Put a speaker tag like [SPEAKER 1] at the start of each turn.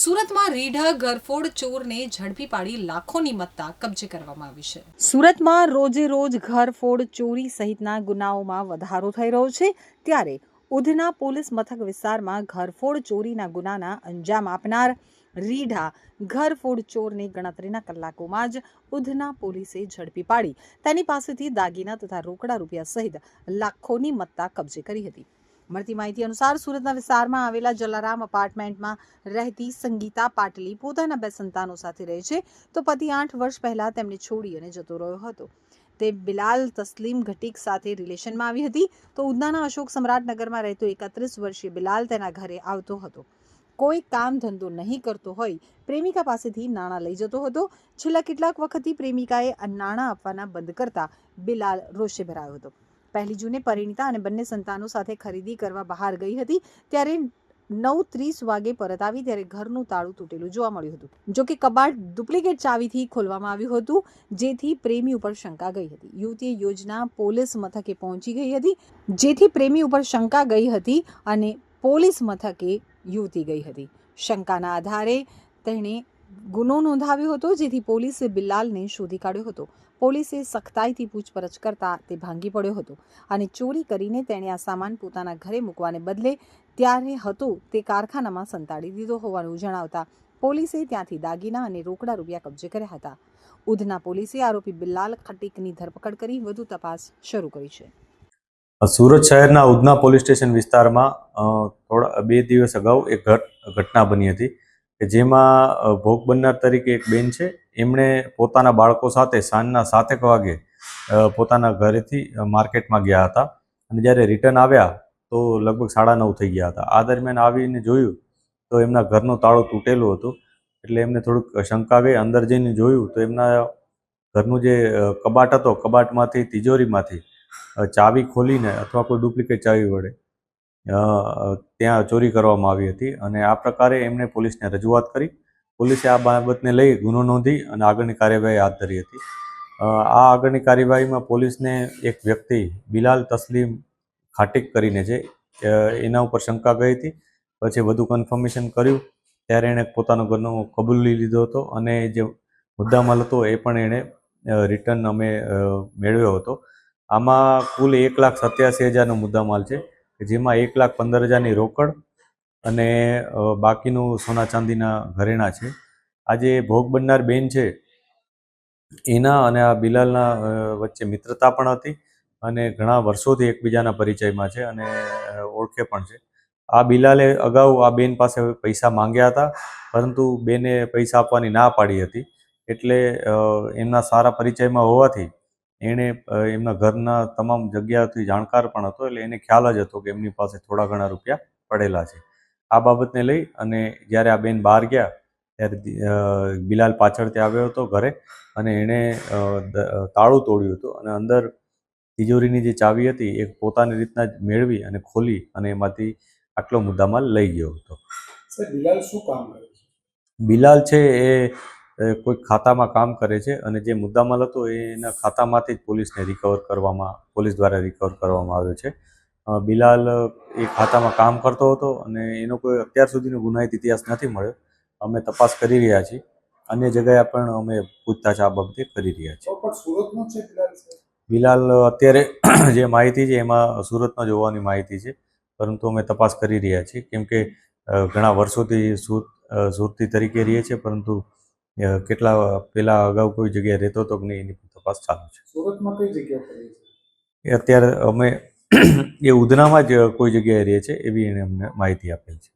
[SPEAKER 1] સુરતમાં રીઢા ઘરફોડ ચોરને ઝડપી પાડી લાખોની મત્તા કબજે કરવામાં આવી છે. સુરતમાં રોજે રોજ ઘરફોડ ચોરી સહિતના ગુનાઓમાં વધારો થઈ રહ્યો છે. ત્યારે ઉધના પોલીસ મથક વિસ્તારમાં ઘરફોડ ચોરીના ગુનાના અંજામ આપનાર રીઢા ઘરફોડ ચોરને ગણતરીના કલાકોમાં જ ઉધના પોલીસે ઝડપી પાડી. તેની પાસેથી દાગીના તથા રોકડા રૂપિયા સહિત લાખોની મત્તા કબજે કરી હતી. મળતી માહિતી અનુસાર સુરતના વિસ્તારમાં આવેલા જલારામ અપાર્ટમેન્ટમાં રહેતી સંગીતા પાટલી પોતાના બે સંતાનો સાથે રહે છે. તો પતિ આઠ વર્ષ પહેલા તેમને છોડી અને જતો રહ્યો હતો. તે બિલાલ તસ્લીમ ઘટીક સાથે રિલેશનમાં આવી હતી. તો ઉદનાના અશોક સમ્રાટનગરમાં રહેતો એકત્રીસ વર્ષીય બિલાલ તેના ઘરે આવતો હતો. કોઈ કામ ધંધો નહીં કરતો હોય, પ્રેમિકા પાસેથી નાણાં લઈ જતો હતો. છેલ્લા કેટલાક વખતથી પ્રેમિકાએ નાણાં આપવાના બંધ કરતા બિલાલ રોષે ભરાયો હતો. પહેલી જૂને પરિણીતા અને બંને સંતાનો સાથે ખરીદી કરવા બહાર ગઈ હતી, ત્યારે નવ ત્રીસ વાગે પરત આવી ત્યારે ઘરનું તાળું તૂટેલું જોવા મળ્યું હતું. જો કે કબાટ ડુપ્લિકેટ ચાવીથી ખોલવામાં આવ્યું હતું, જેથી પ્રેમી ઉપર શંકા ગઈ હતી. યુવતીએ યોજના પોલીસ મથકે પહોંચી ગઈ હતી, જેથી પ્રેમી ઉપર શંકા ગઈ હતી અને પોલીસ મથકે યુવતી ગઈ હતી. શંકાના આધારે તેણે ગુનો નોંધાવ્યો હતો, જેથી પોલીસે બિલાલને શોધી કાઢ્યો હતો. પોલીસે સખ્તાઈથી પૂછપરછ કરતા તે ભાંગી પડ્યો હતો અને ચોરી કરીને તેણે આ સામાન પોતાના ઘરે મૂકવાને બદલે ત્યારે હતો તે કારખાનામાં સંતાડી દીધો હોવાનું જણાવતા પોલીસે ત્યાંથી દાગીના અને રોકડા રૂપિયા કબજે કર્યા હતા. ઉધના પોલીસે આરોપી બિલાલ ખટીકની ધરપકડ કરી વધુ તપાસ શરૂ કરી છે.
[SPEAKER 2] સુરત શહેરના ઉધના પોલીસ સ્ટેશન વિસ્તારમાં થોડા બે દિવસ અગાઉ એક ઘટના બની હતી. કે જેમાં ભોગ બનનાર તરીકે એક બેન છે, એમણે પોતાના બાળકો સાથે સાંજના સાતેક વાગે પોતાના ઘરેથી માર્કેટમાં ગયા હતા. અને જ્યારે રિટર્ન આવ્યા, તો લગભગ સાડા નવ થઈ ગયા હતા. આ દરમિયાન આવીને જોયું, તો એમના ઘરનું તાળું તૂટેલું હતું. એટલે એમને થોડુંક શંકા ગઈ. અંદર જઈને જોયું, તો એમના ઘરનું જે કબાટ હતો, કબાટમાંથી, તિજોરીમાંથી ચાવી ખોલીને અથવા કોઈ ડુપ્લિકેટ ચાવી વડે ત્યાં ચોરી કરવામાં આવી હતી અને આ પ્રકારે એમણે પોલીસને રજૂઆત કરી. પોલીસે આ બાબતને લઈ ગુનો નોંધી અને આગળની કાર્યવાહી હાથ ધરી હતી. આ આગળની કાર્યવાહીમાં પોલીસને એક વ્યક્તિ બિલાલ તસ્લીમ ખાટીક કરીને છે એના ઉપર શંકા ગઈ હતી. પછી વધુ કન્ફર્મેશન કર્યું. ત્યારે એણે પોતાનો ગુનો કબૂલી લીધો હતો અને જે મુદ્દામાલ હતો એ પણ એણે રિટર્ન અમે મેળવ્યો હતો. આમાં કુલ એક લાખ સત્યાસી હજારનો મુદ્દામાલ છે. જેમાં એક લાખ પંદર હજારની રોકડ અને બાકીનું સોના ચાંદીના ઘરેણાં છે. આ જે ભોગ બનનાર બેન છે, એના અને આ બિલાલના વચ્ચે મિત્રતા પણ હતી અને ઘણા વર્ષોથી એકબીજાના પરિચયમાં છે અને ઓળખે પણ છે. આ બિલાલે અગાઉ આ બેન પાસે પૈસા માંગ્યા હતા, પરંતુ બેને પૈસા આપવાની ના પાડી હતી. એટલે એમના સારા પરિચયમાં હોવાથી એણે એમના ઘરના તમામ જગ્યાથી જાણકાર પણ હતો એટલે એને ખ્યાલ જ હતો કે એમની પાસે થોડા ઘણા રૂપિયા પડેલા છે. આ બાબતને લઈ અને જ્યારે આ બેન બહાર ગયા ત્યારે બિલાલ પાછળથી આવ્યો હતો ઘરે અને એણે તાળું તોડ્યું હતું અને અંદર તિજોરીની જે ચાવી હતી એ પોતાની રીતના જ મેળવી અને ખોલી અને એમાંથી આટલો મુદ્દામાલ લઈ ગયો હતો.
[SPEAKER 3] બિલાલ શું કામ કરે છે?
[SPEAKER 2] બિલાલ છે એ એ કોઈ ખાતામાં કામ કરે છે અને જે મુદ્દામાલ હતો એના ખાતામાંથી જ પોલીસને રિકવર કરવામાં પોલીસ દ્વારા રિકવર કરવામાં આવ્યો છે. બિલાલ એ ખાતામાં કામ કરતો હતો અને એનો કોઈ અત્યાર સુધીનો ગુનાહિત ઇતિહાસ નથી મળ્યો. અમે તપાસ કરી રહ્યા છીએ. અન્ય જગ્યાએ પણ અમે પૂછતાછ આ બાબતે કરી રહ્યા છીએ.
[SPEAKER 3] બિલાલ
[SPEAKER 2] અત્યારે જે માહિતી છે એમાં સુરતમાં જોવાની માહિતી છે. પરંતુ અમે તપાસ કરી રહ્યા છીએ. કેમ કે ઘણા વર્ષોથી સુરત સુરતી તરીકે રહીએ છીએ પરંતુ કેટલા પેલા અગાઉ કોઈ જગ્યાએ રહેતો હતો કે નહીં એની તપાસ ચાલુ છે.
[SPEAKER 3] સુરતમાં કઈ
[SPEAKER 2] એ અત્યારે અમે એ ઉધનામાં જ કોઈ જગ્યાએ રહે છે એવી એણે અમને માહિતી આપેલ છે.